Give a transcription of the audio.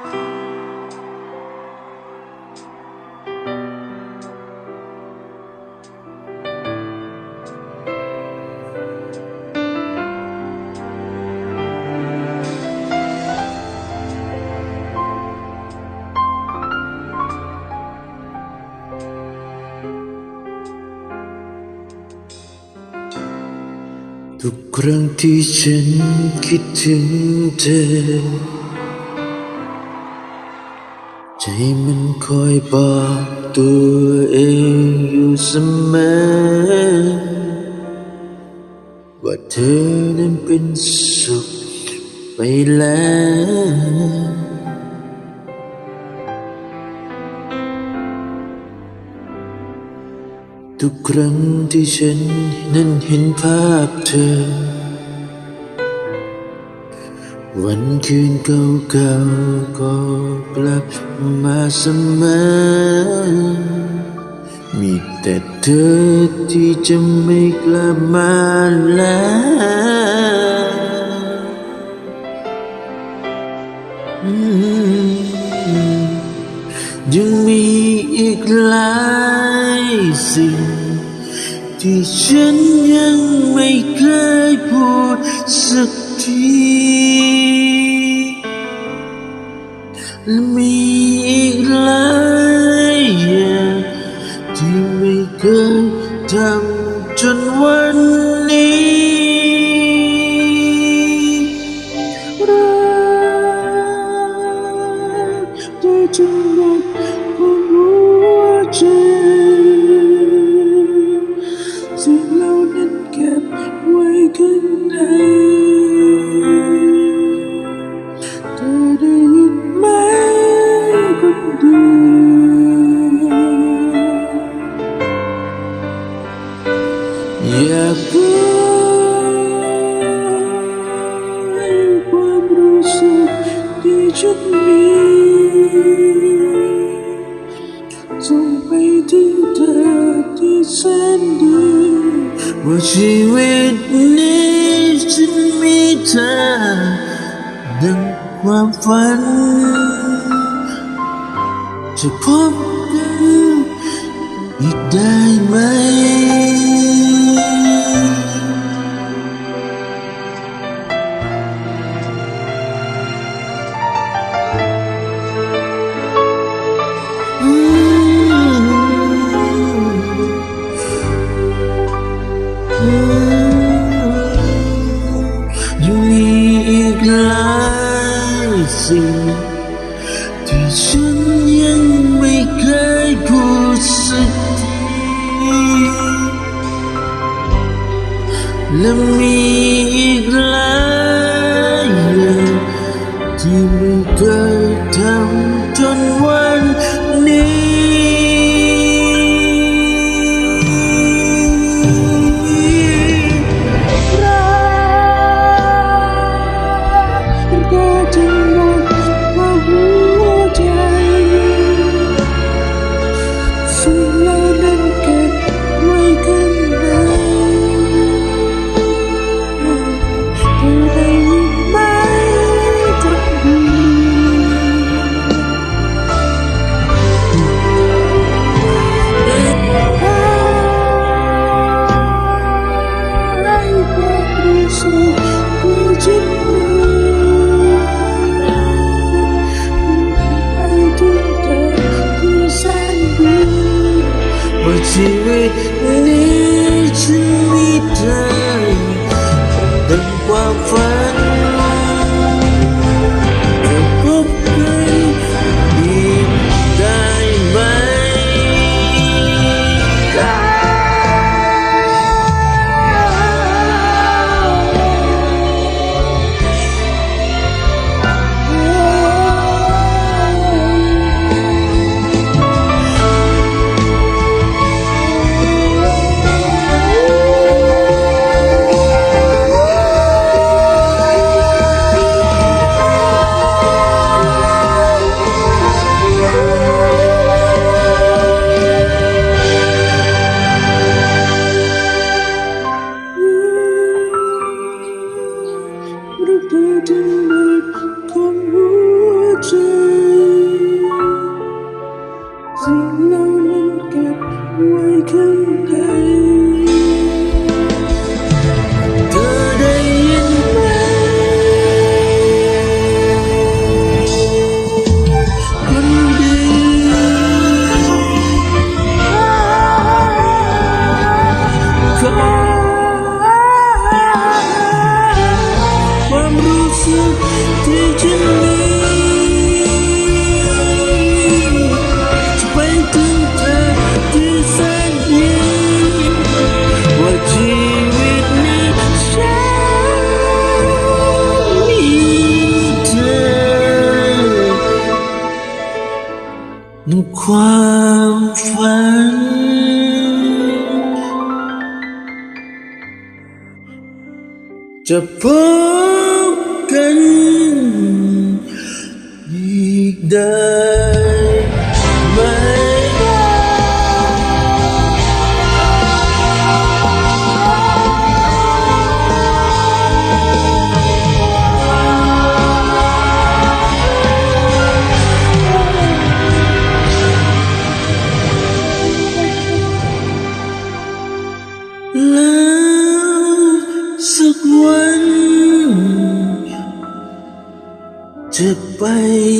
ทุกครั้งที่ฉัน มันคอยบอกตัวเองอยู่เสมอ ว่าเธอนั้นเป็นสุขไปแล้วทุกครั้งที่ฉันนั้นเห็นภาพเธอ วันคืนเก่าๆก็ ลับมาเสมอ มีแต่เธอที่จะไม่กลับมาแล้วยังมีอีกหลายสิ่ง ที่ฉันยังไม่เคยพูดสักที ว่าชีวิตนี้ฉันมีเธอ ดังความฝัน จะพบกันอีกได้ไหม สิ่งที่ฉันยังไม่เคยพูดสักทีและมีอีกหลายอย่างที่ไม่เคยทำจนวัน ชีวิตนี้ฉันมีเธอดังความฝัน Sing low and get awakened. ความฝัน จะพบกันอีกได้ จะไปหา